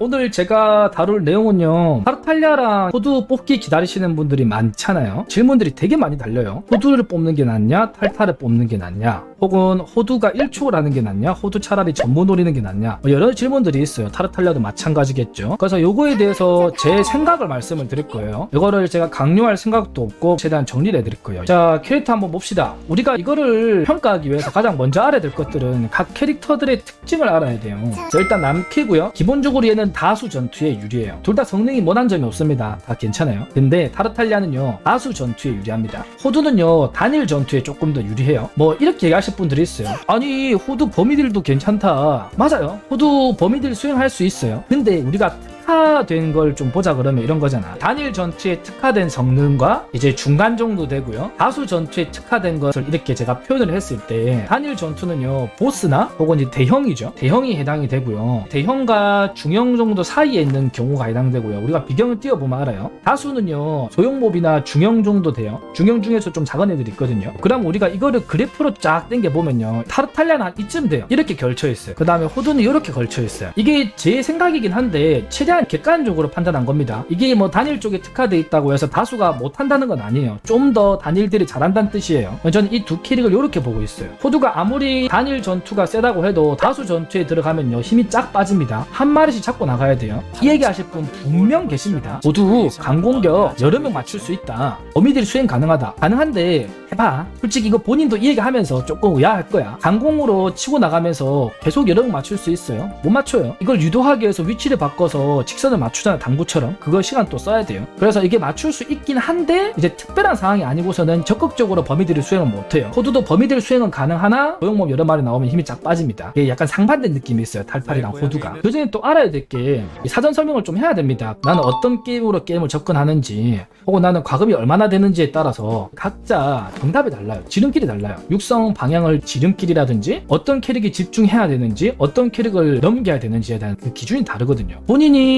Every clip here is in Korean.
오늘 제가 다룰 내용은요 타르탈리아랑 호두 뽑기 기다리시는 분들이 많잖아요. 질문들이 되게 많이 달려요. 호두를 뽑는 게 낫냐 탈탈을 뽑는 게 낫냐 혹은 호두가 1초 라는 게 낫냐 호두 차라리 전부 노리는 게 낫냐 뭐 여러 질문들이 있어요. 타르탈리아도 마찬가지겠죠. 그래서 요거에 대해서 제 생각을 말씀을 드릴 거예요. 이거를 제가 강요할 생각도 없고 최대한 정리를 해드릴 거예요. 자 캐릭터 한번 봅시다. 우리가 이거를 평가하기 위해서 가장 먼저 알아야 될 것들은 각 캐릭터들의 특징을 알아야 돼요. 자 일단 남캐고요. 기본적으로 얘는 다수 전투에 유리해요. 둘 다 성능이 못한 점이 없습니다. 다 괜찮아요. 근데 타르탈리아는요 다수 전투에 유리합니다. 호두는요 단일 전투에 조금 더 유리해요. 뭐 이렇게 얘기하실 분들이 있어요. 아니 호두 범위들도 괜찮다. 맞아요. 호두 범위들 수행할 수 있어요. 근데 우리가 특화된 걸 좀 보자 그러면 이런 거잖아. 단일 전투에 특화된 성능과 이제 중간 정도 되고요. 다수 전투에 특화된 것을 이렇게 제가 표현을 했을 때 단일 전투는요 보스나 혹은 이제 대형이죠. 대형이 해당이 되고요. 대형과 중형 정도 사이에 있는 경우가 해당되고요. 우리가 비경을 띄워보면 알아요. 다수는요 소형몹이나 중형 정도 돼요. 중형 중에서 좀 작은 애들이 있거든요. 그럼 우리가 이거를 그래프로 쫙 당겨 보면요 타르탈리아는 한 이쯤 돼요. 이렇게 걸쳐 있어요. 그 다음에 호두는 이렇게 걸쳐 있어요. 이게 제 생각이긴 한데 최대한 객관적으로 판단한 겁니다. 이게 뭐 단일 쪽에 특화돼 있다고 해서 다수가 못한다는 건 아니에요. 좀 더 단일들이 잘한다는 뜻이에요. 저는 이 두 캐릭을 이렇게 보고 있어요. 호두가 아무리 단일 전투가 세다고 해도 다수 전투에 들어가면요 힘이 쫙 빠집니다. 한 마리씩 잡고 나가야 돼요. 이 얘기하실 분 분명 계십니다. 호두 강공격 여러 명 맞출 수 있다. 범위들이 수행 가능하다. 가능한데 해봐. 솔직히 이거 본인도 이 얘기하면서 조금 의아할 거야. 강공으로 치고 나가면서 계속 여러 명 맞출 수 있어요? 못 맞춰요. 이걸 유도하기 위해서 위치를 바꿔서 직선을 맞추잖아 당구처럼. 그거 시간 또 써야 돼요. 그래서 이게 맞출 수 있긴 한데 이제 특별한 상황이 아니고서는 적극적으로 범위들을 수행을 못해요. 호두도 범위들 수행은 가능하나 소형몸 여러 마리 나오면 힘이 쫙 빠집니다. 이게 약간 상반된 느낌이 있어요. 탈팔이랑 호두가. 그 전에 또 알아야 될 게 사전 설명을 좀 해야 됩니다. 나는 어떤 게임으로 게임을 접근하는지 혹은 나는 과금이 얼마나 되는지에 따라서 각자 정답이 달라요. 지름길이 달라요. 육성 방향을 지름길이라든지 어떤 캐릭에 집중해야 되는지 어떤 캐릭을 넘겨야 되는지에 대한 그 기준이 다르거든요. 본인이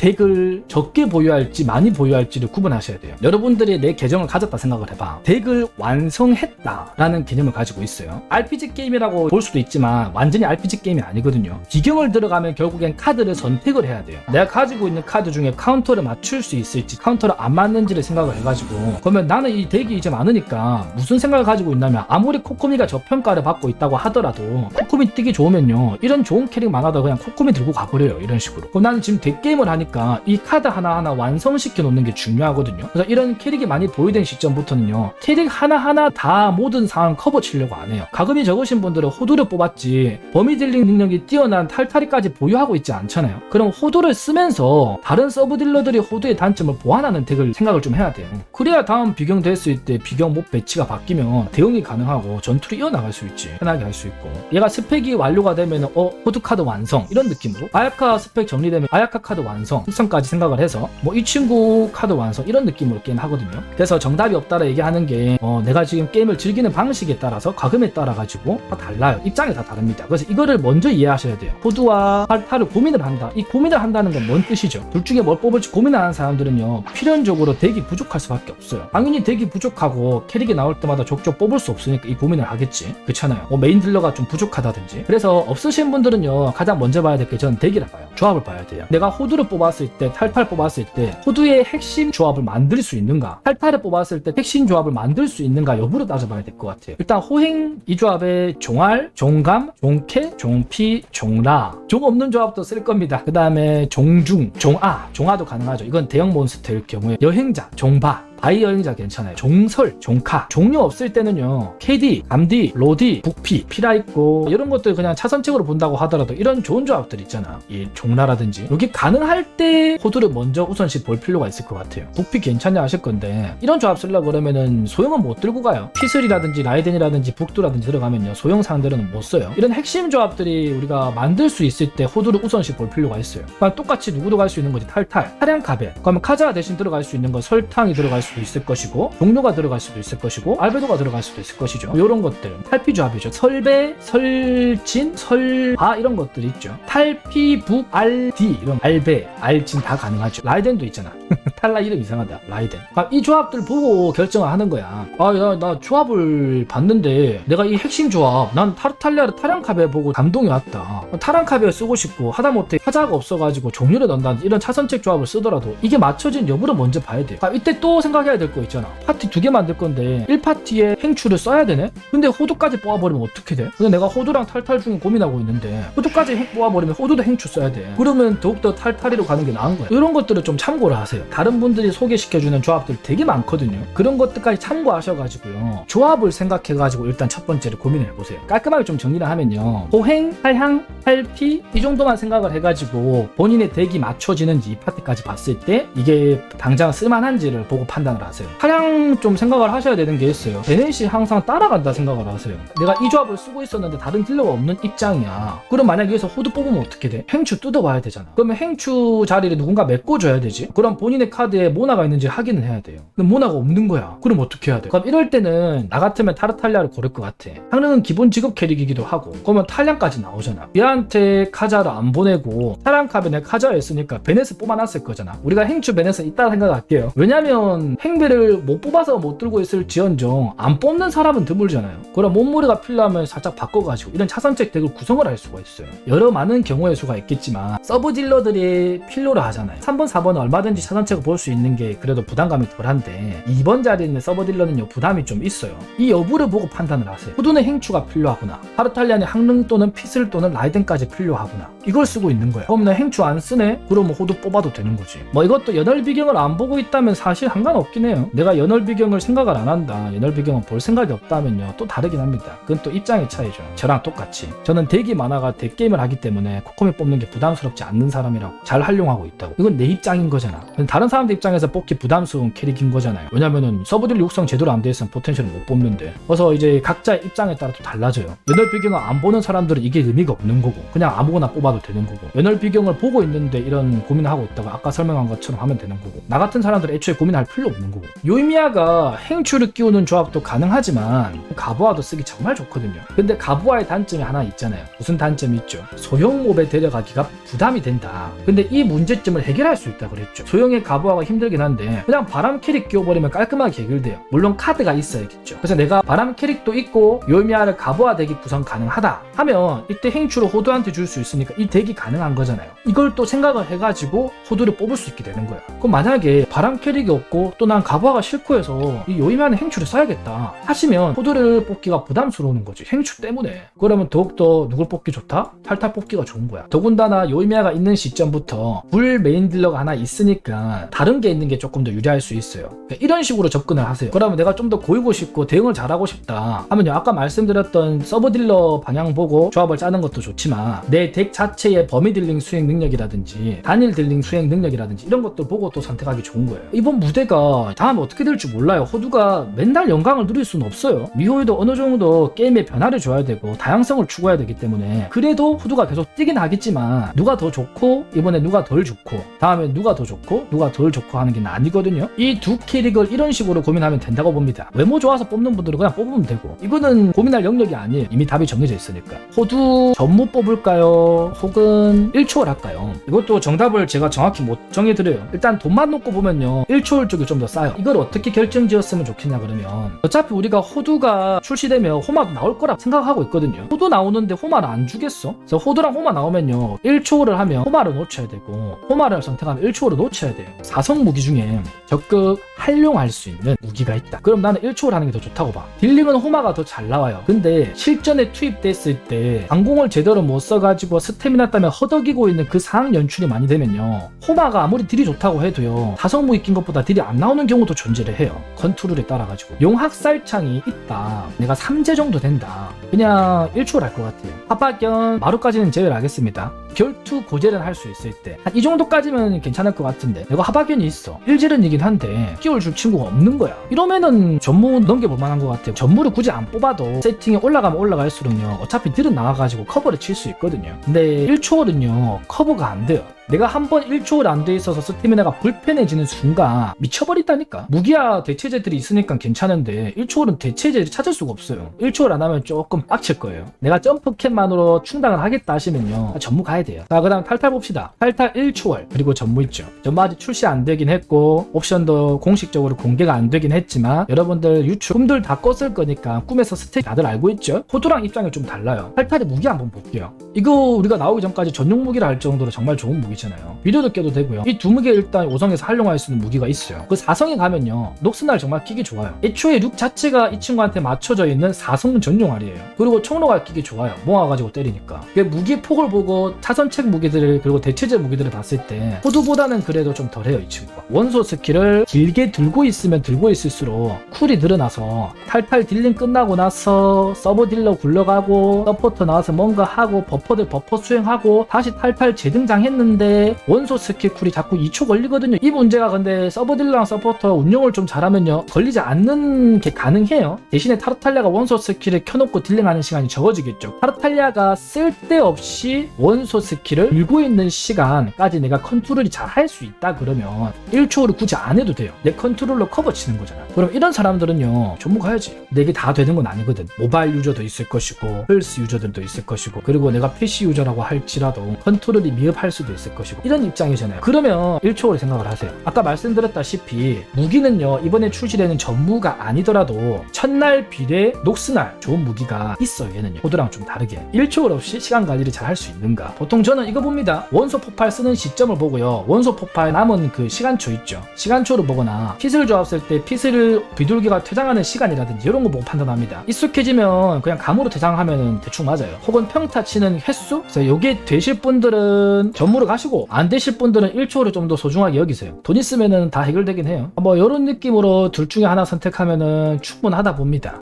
덱을 적게 보유할지 많이 보유할지를 구분하셔야 돼요. 여러분들이 내 계정을 가졌다 생각을 해봐. 덱을 완성했다라는 개념을 가지고 있어요. RPG 게임이라고 볼 수도 있지만 완전히 RPG 게임이 아니거든요. 기경을 들어가면 결국엔 카드를 선택을 해야 돼요. 내가 가지고 있는 카드 중에 카운터를 맞출 수 있을지 카운터를 안 맞는지를 생각을 해가지고 그러면 나는 이 덱이 이제 많으니까 무슨 생각을 가지고 있냐면 아무리 코코미가 저평가를 받고 있다고 하더라도 코코미 뛰기 좋으면요 이런 좋은 캐릭 많아도 그냥 코코미 들고 가버려요 이런 식으로 그럼 나는 지금 덱 게임을 하니까 이 카드 하나하나 완성시켜 놓는 게 중요하거든요. 그래서 이런 캐릭이 많이 보유된 시점부터는요 캐릭 하나하나 다 모든 상황 커버 치려고 안 해요. 가금이 적으신 분들은 호두를 뽑았지 범위 딜링 능력이 뛰어난 탈타리까지 보유하고 있지 않잖아요. 그럼 호두를 쓰면서 다른 서브 딜러들이 호두의 단점을 보완하는 덱을 생각을 좀 해야 돼요. 그래야 다음 비경 됐을 때 비경 못 배치가 바뀌면 대응이 가능하고 전투를 이어나갈 수 있지. 편하게 할 수 있고. 얘가 스펙이 완료가 되면 어 호두 카드 완성. 이런 느낌으로. 아야카 스펙 정리되면 아야카 카드 완성 특성까지 생각을 해서 뭐 이 친구 카드 완성 이런 느낌으로 게임 하거든요. 그래서 정답이 없다라 얘기하는 게 어, 내가 지금 게임을 즐기는 방식에 따라서 과금에 따라 가지고 다 달라요. 입장이 다 다릅니다. 그래서 이거를 먼저 이해하셔야 돼요. 호두와 팔타를 고민을 한다. 이 고민을 한다는 건 뭔 뜻이죠? 둘 중에 뭘 뽑을지 고민하는 사람들은요 필연적으로 덱이 부족할 수밖에 없어요. 당연히 덱이 부족하고 캐릭이 나올 때마다 족족 뽑을 수 없으니까 이 고민을 하겠지. 그렇잖아요. 뭐 메인 딜러가 좀 부족하다든지. 그래서 없으신 분들은요 가장 먼저 봐야 될게 저는 덱이라 봐요. 조합을 봐야 돼요. 내가 호두를 뽑았을 때 탈탈 뽑았을 때 호두의 핵심 조합을 만들 수 있는가? 탈탈을 뽑았을 때 핵심 조합을 만들 수 있는가? 여부를 따져봐야 될 것 같아요. 일단 호행 이 조합에 종알 종감 종캐 종피 종라. 종 없는 조합도 쓸 겁니다. 그 다음에 종중 종아. 종아도 가능하죠. 이건 대형 몬스터일 경우에 여행자 종바 바이 여행자 괜찮아요. 종설, 종카. 종류 없을 때는요. KD, 감디, 로디, 북피, 피라 있고 이런 것들 그냥 차선책으로 본다고 하더라도 이런 좋은 조합들 있잖아. 이 종라라든지. 여기 가능할 때 호두를 먼저 우선시 볼 필요가 있을 것 같아요. 북피 괜찮냐 하실 건데 이런 조합 쓰려고 그러면은 소형은 못 들고 가요. 피슬이라든지 라이덴이라든지 북두라든지 들어가면요. 소형 상대로는 못 써요. 이런 핵심 조합들이 우리가 만들 수 있을 때 호두를 우선시 볼 필요가 있어요. 똑같이 누구도 갈 수 있는 거지 탈탈. 차량 카벳. 그러면 카자 대신 들어갈 수 있는 건 설탕이 들어갈 수 수도 있을 것이고 종료가 들어갈 수도 있을 것이고 알베도가 들어갈 수도 있을 것이죠. 이런 것들. 탈피 조합이죠. 설배 설진 설바 이런 것들이 있죠. 탈피 북 알디 이런 알베 알진 다 가능하죠. 라이덴도 있잖아 탈라 이름 이상하다. 라이덴. 그러니까 이 조합들 보고 결정을 하는 거야. 아야 나 조합을 봤는데 내가 이 핵심 조합 난 타르탈리아르 타랑카베 보고 감동이 왔다. 타랑카베 쓰고 싶고 하다못해 화자가 없어가지고 종류를 넣는다든지 이런 차선책 조합을 쓰더라도 이게 맞춰진 여부를 먼저 봐야 돼요 아, 이때 또 생각해야 될 거 있잖아. 파티 두 개 만들 건데 1파티에 행추를 써야 되네? 근데 호두까지 뽑아버리면 어떻게 돼? 근데 내가 호두랑 탈탈 중에 고민하고 있는데 호두까지 핵 뽑아버리면 호두도 행추 써야 돼. 그러면 더욱더 탈탈이로 가는 게 나은 거야. 이런 것들을 좀 참고를 하세요. 다른 분들이 소개시켜주는 조합들 되게 많거든요. 그런 것들까지 참고하셔가지고요. 조합을 생각해가지고 일단 첫 번째로 고민을 해보세요. 깔끔하게 좀 정리를 하면요. 호행, 탈향, 탈피 이 정도만 생각을 해가지고 본인의 덱이 맞춰지는지 이 파트까지 봤을 때 이게 당장 쓸만한지를 보고 판단을 하세요. 탈향 좀 생각을 하셔야 되는 게 있어요. 베넷이 항상 따라간다 생각을 하세요. 내가 이 조합을 쓰고 있었는데 다른 딜러가 없는 입장이야. 그럼 만약 여기서 호드 뽑으면 어떻게 돼? 행추 뜯어봐야 되잖아. 그러면 행추 자리를 누군가 메꿔줘야 되지. 그럼 본인의 카드에 모나가 있는지 확인을 해야 돼요. 근데 모나가 없는 거야. 그럼 어떻게 해야 돼? 그럼 이럴 때는 나 같으면 타르탈리아를 고를 것 같아. 상능은 기본 직업 캐릭이기도 하고. 그러면 탈량까지 나오잖아. 얘한테 카자를 안 보내고 타랑카벤에 카자에 있으니까 베넷을 뽑아놨을 거잖아. 우리가 행추 베넷은 있다 생각할게요. 왜냐면 행배를 못 뽑아서 못 들고 있을 지언정 안 뽑는 사람은 드물잖아요. 그럼 몸무게가 필요하면 살짝 바꿔가지고 이런 차선책 덱을 구성을 할 수가 있어요. 여러 많은 경우의 수가 있겠지만 서브 딜러들이 필요로 하잖아요. 3번 4번은 얼마든지 차선책을 볼 수 있는 게 그래도 부담감이 덜한데 2번 자리에 있는 서브 딜러는요 부담이 좀 있어요. 이 여부를 보고 판단을 하세요. 후드는 행추가 필요하구나. 하르탈리안의 항릉 또는 피슬 또는 라이덴까지 필요하구나. 이걸 쓰고 있는 거야 그럼 나 행추 안 쓰네? 그러면 호두 뽑아도 되는 거지. 뭐 이것도 연월 비경을 안 보고 있다면 사실 상관없긴 해요. 내가 연월 비경을 생각을 안 한다 연월 비경은 볼 생각이 없다면요 또 다르긴 합니다. 그건 또 입장의 차이죠. 저랑 똑같이. 저는 덱이 많아가 덱 게임을 하기 때문에 코코미 뽑는 게 부담스럽지 않는 사람이라고 잘 활용하고 있다고. 이건 내 입장인 거잖아. 다른 사람 들 입장에서 뽑기 부담스러운 캐릭인 거잖아요. 왜냐면은 서브딜 육성 제대로 안 돼 있으면 포텐셜을 못 뽑는데. 그래서 이제 각자의 입장에 따라 또 달라져요. 연월 비경을 안 보는 사람들은 이게 의미가 없는 거고 그냥 아무거나 뽑아도 되는 거고. 연월 비경을 보고 있는데 이런 고민을 하고 있다가 아까 설명한 것처럼 하면 되는 거고. 나 같은 사람들은 애초에 고민할 필요 없는 거고. 요이미아가 행추를 끼우는 조합도 가능하지만 가부아도 쓰기 정말 좋거든요. 근데 가부아의 단점이 하나 있잖아요. 무슨 단점이 있죠? 소형 몹에 데려가기가 부담이 된다. 근데 이 문제점을 해결할 수 있다 그랬죠. 소형의 가부아 가 힘들긴 한데 그냥 바람 캐릭 끼워버리면 깔끔하게 해결돼요. 물론 카드가 있어야겠죠. 그래서 내가 바람 캐릭도 있고 요이미아를 가부아 덱이 구성 가능하다 하면 이때 행추를 호두한테 줄 수 있으니까 이 덱이 가능한 거잖아요. 이걸 또 생각을 해가지고 호두를 뽑을 수 있게 되는 거야. 그럼 만약에 바람 캐릭이 없고 또 난 가부아가 싫고 해서 이 요이미아는 행추를 써야겠다 하시면 호두를 뽑기가 부담스러운 거지. 행추 때문에. 그러면 더욱더 누굴 뽑기 좋다? 탈탈 뽑기가 좋은 거야. 더군다나 요이미아가 있는 시점부터 불 메인 딜러가 하나 있으니까 다른 게 있는 게 조금 더 유리할 수 있어요. 그러니까 이런 식으로 접근을 하세요. 그러면 내가 좀 더 고이고 싶고 대응을 잘하고 싶다 하면요. 아까 말씀드렸던 서브 딜러 방향 보고 조합을 짜는 것도 좋지만 내 덱 자체의 범위 딜링 수행 능력이라든지 단일 딜링 수행 능력이라든지 이런 것들 보고 또 선택하기 좋은 거예요. 이번 무대가 다음에 어떻게 될지 몰라요. 호두가 맨날 영광을 누릴 수는 없어요. 미호에도 어느 정도 게임의 변화를 줘야 되고 다양성을 추구해야 되기 때문에 그래도 호두가 계속 뛰긴 하겠지만 누가 더 좋고 이번에 누가 덜 좋고 다음에 누가 더 좋고 누가 덜 좋고 하는 게 아니거든요. 이 두 캐릭을 이런 식으로 고민하면 된다고 봅니다. 외모 좋아서 뽑는 분들은 그냥 뽑으면 되고 이거는 고민할 영역이 아니에요 이미 답이 정해져 있으니까. 호두 전무 뽑을까요? 혹은 1초월 할까요? 이것도 정답을 제가 정확히 못 정해드려요. 일단 돈만 놓고 보면요. 1초월 쪽이 좀 더 싸요. 이걸 어떻게 결정지었으면 좋겠냐 그러면. 어차피 우리가 호두가 출시되면 호마도 나올 거라 생각하고 있거든요. 호두 나오는데 호마를 안 주겠어? 그래서 호두랑 호마 나오면요. 1초월을 하면 호마를 놓쳐야 되고 호마를 선택하면 1초월을 놓쳐야 돼요 사성 무기 중에 적극 활용할 수 있는 무기가 있다. 그럼 나는 1초월 하는 게 더 좋다고 봐. 딜링은 호마가 더 잘 나와요. 근데 실전에 투입됐을 때 방공을 제대로 못 써가지고 스태미나 때문에 허덕이고 있는 그 상황 연출이 많이 되면요. 호마가 아무리 딜이 좋다고 해도요. 사성 무기 낀 것보다 딜이 안 나오는 경우도 존재를 해요. 컨트롤에 따라가지고. 용학살창이 있다. 내가 3제 정도 된다. 그냥 1초월 할것 같아요. 합박견 마루까지는 제외를 하겠습니다. 결투 고제를 할 수 있을 때. 한 이 정도까지면 괜찮을 것 같은데. 내가 하박 연이 있어. 일질은이긴 한데 끼울 줄 친구가 없는 거야. 이러면은 전무 넘겨볼 만한 것 같아요. 전무를 굳이 안 뽑아도 세팅에 올라가면 올라갈수록요 어차피 딜은 나와가지고 커버를 칠 수 있거든요. 근데 1초월은요 커버가 안 돼요 내가 한 번 1초월 안돼 있어서 스태미나가 불편해지는 순간 미쳐버린다니까. 무기야 대체제들이 있으니까 괜찮은데 1초월은 대체제를 찾을 수가 없어요. 1초월 안 하면 조금 빡칠 거예요. 내가 점프캔만으로 충당을 하겠다 하시면요. 전무 가야 돼요. 자, 그 다음 탈탈 봅시다. 탈탈 1초월 그리고 전무 있죠. 전무 아직 출시 안 되긴 했고 옵션도 공식적으로 공개가 안 되긴 했지만 여러분들 유튜브 꿈들 다 껐을 거니까 꿈에서 스택 다들 알고 있죠? 호두랑 입장이 좀 달라요. 탈탈의 무기 한번 볼게요. 이거 우리가 나오기 전까지 전용 무기라 할 정도로 정말 좋은 무기 잖아요. 비료도 껴도 되고요. 이 두 무기 일단 5성에서 활용할 수 있는 무기가 있어요. 그 4성에 가면요. 녹스날 정말 끼기 좋아요. 애초에 룩 자체가 이 친구한테 맞춰져 있는 4성 전용 알이에요. 그리고 총로가 끼기 좋아요. 모아가지고 때리니까. 그 무기 폭을 보고 차선책 무기들을 그리고 대체제 무기들을 봤을 때 호두보다는 그래도 좀 덜해요 이 친구가. 원소 스킬을 길게 들고 있으면 들고 있을수록 쿨이 늘어나서 탈탈 딜링 끝나고 나서 서버 딜러 굴러가고 서포터 나와서 뭔가 하고 버퍼들 버퍼 수행하고 다시 탈탈 재등장했는데 원소 스킬 쿨이 자꾸 2초 걸리거든요. 이 문제가 근데 서버 딜러랑 서포터 운영을 좀 잘하면요 걸리지 않는 게 가능해요. 대신에 타르탈리아가 원소 스킬을 켜놓고 딜링하는 시간이 적어지겠죠. 타르탈리아가 쓸데없이 원소 스킬을 들고 있는 시간까지 내가 컨트롤이 잘 할 수 있다 그러면 1초를 굳이 안 해도 돼요. 내 컨트롤러 커버 치는 거잖아. 그럼 이런 사람들은요 전무 가야지. 내게 다 되는 건 아니거든. 모바일 유저도 있을 것이고 플스 유저들도 있을 것이고 그리고 내가 PC 유저라고 할지라도 컨트롤이 미흡할 수도 있을 것이고 이런 입장이잖아요. 그러면 1초를 생각을 하세요. 아까 말씀드렸다시피 무기는요 이번에 출시되는 전무가 아니더라도 첫날 비례 녹스날 좋은 무기가 있어요 얘는요. 호두랑 좀 다르게. 1초월 없이 시간 관리를 잘 할 수 있는가? 보통 저는 이거 봅니다. 원소 폭발 쓰는 시점을 보고요. 원소 폭발 남은 그 시간초 있죠. 시간초를 보거나 핏을 조합했을 때 핏을 비둘기가 퇴장하는 시간이라든지 이런 거 보고 판단합니다. 익숙해지면 그냥 감으로 퇴장하면 대충 맞아요. 혹은 평타 치는 횟수? 그래서 요게 되실 분들은 전무로 가시고 안 되실 분들은 1초를 좀 더 소중하게 여기세요. 돈 있으면은 다 해결되긴 해요. 뭐 이런 느낌으로 둘 중에 하나 선택하면은 충분하다 봅니다